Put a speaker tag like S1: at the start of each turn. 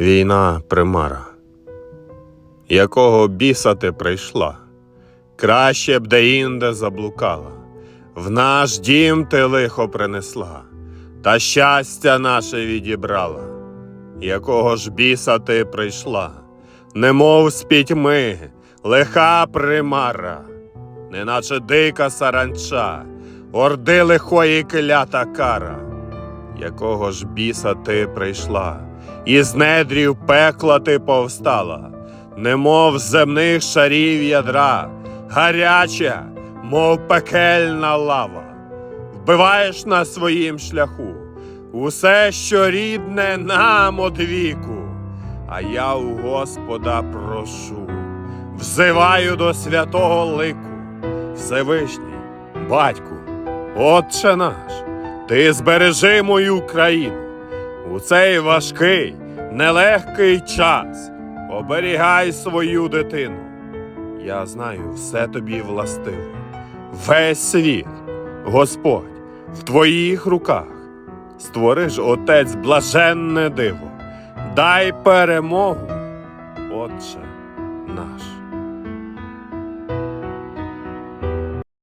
S1: Війна примара. Якого біса ти прийшла? Краще б деінде заблукала. В наш дім ти лихо принесла, та щастя наше відібрала. Якого ж біса ти прийшла? Немов з пітьми, лиха примара, неначе дика саранча, орди лихої клята кара. Якого ж біса ти прийшла? Із недрів пекла ти повстала, немов з земних шарів ядра, гаряча, мов пекельна лава, вбиваєш на своїм шляху усе, що рідне нам одвіку, а я у Господа прошу, взиваю до святого лику, Всевишній, Батьку, Отче наш, ти збережи мою країну у цей важкий, нелегкий час. Оберігай свою дитину. Я знаю, все тобі властиво. Весь світ, Господь, в твоїх руках. Створи ж, Отець, блаженне диво, дай перемогу, Отче наш.